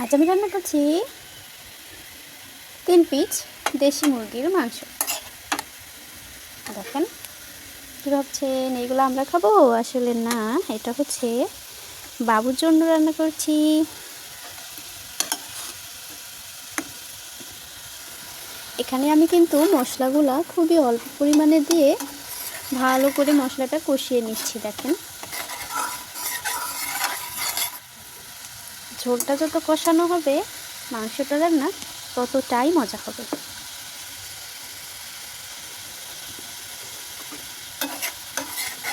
আজ আমি রান্না করছি তিন পিস দেশি মুরগির মাংস। দেখেন কী ভাবছেন এগুলো আমরা খাব? আসলে না, এটা হচ্ছে বাবুর জন্য রান্না করছি। এখানে আমি কিন্তু মশলাগুলা খুবই অল্প পরিমাণে দিয়ে ভালো করে মশলাটা কষিয়ে নিচ্ছি, দেখেন। ঝোলটা যত কষানো হবে, মাংসটা রান্না ততটাই মজা হবে।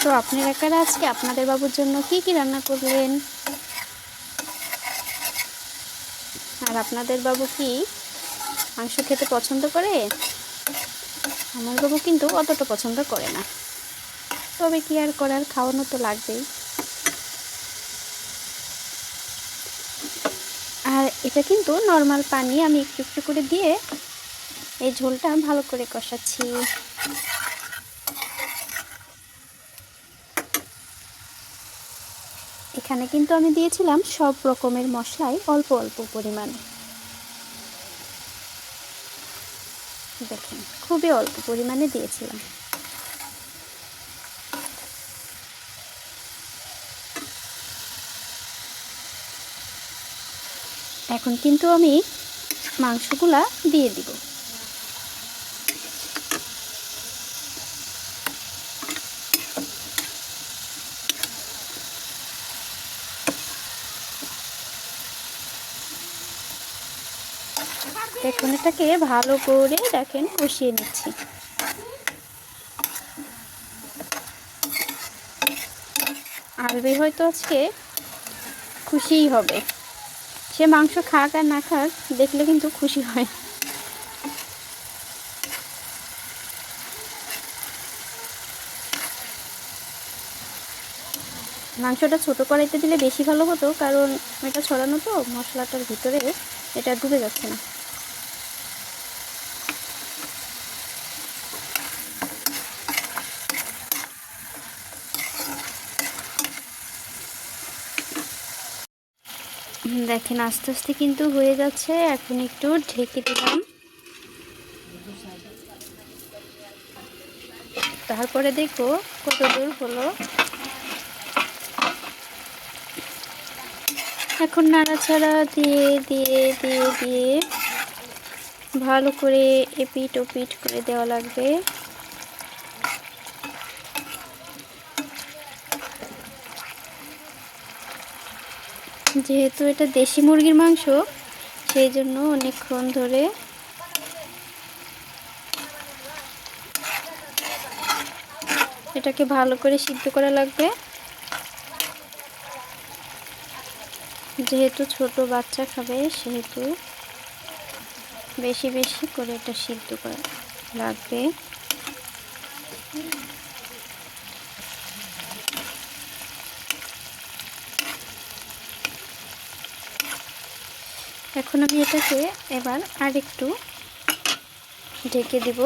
তো আপনার একারা আজকে আপনাদের বাবুর জন্য কি কি রান্না করলেন? আর আপনাদের বাবু কি মাংস খেতে পছন্দ করে? আমার বাবু কিন্তু অতটা পছন্দ করে না। তবে কি আর করার, খাওয়ানো তো লাগবেই আর এটা কিন্তু নর্মাল পানি আমি একটু একটু করে দিয়ে এই ঝোলটা ভালো করে কষাচ্ছি। এখানে কিন্তু আমি দিয়েছিলাম সব রকমের মশলাই অল্প অল্প পরিমাণে। দেখেন, খুবই অল্প পরিমাণে দিয়েছিলাম। এখন কিন্তু আমি মাংসগুলা দিয়ে দিব। এখন এটাকে ভালো করে দেখেন কষিয়ে নিচ্ছি। আরবি হয়তো আজকে খুশিই হবে। সে মাংস খাক আর না খাক, দেখলে কিন্তু খুশি হয়। মাংসটা ছোটো কড়াইতে দিলে বেশি ভালো হতো, কারণ এটা ছড়ানো তো, মশলাটার ভিতরে এটা ডুবে যাচ্ছে না। দেখেন, আস্তে আস্তে কিন্তু হয়ে যাচ্ছে। এখন একটু ঢেকে দিলাম। তারপরে দেখো কত দূর হলো। এখন নাড়াচাড়া দিয়ে দিয়ে দিয়ে দিয়ে ভালো করে এপিট ওপিট করে দেওয়া লাগবে। যেহেতু এটা দেশি মুরগির মাংস, সেই জন্য অনেকক্ষণ ধরে এটাকে ভালো করে সিদ্ধ করা লাগবে। যেহেতু ছোট বাচ্চা খাবে, সেহেতু বেশি বেশি করে এটা সিদ্ধ করা লাগবে। এখন আমি এটাকে এবার আর একটু ঢেকে দিব।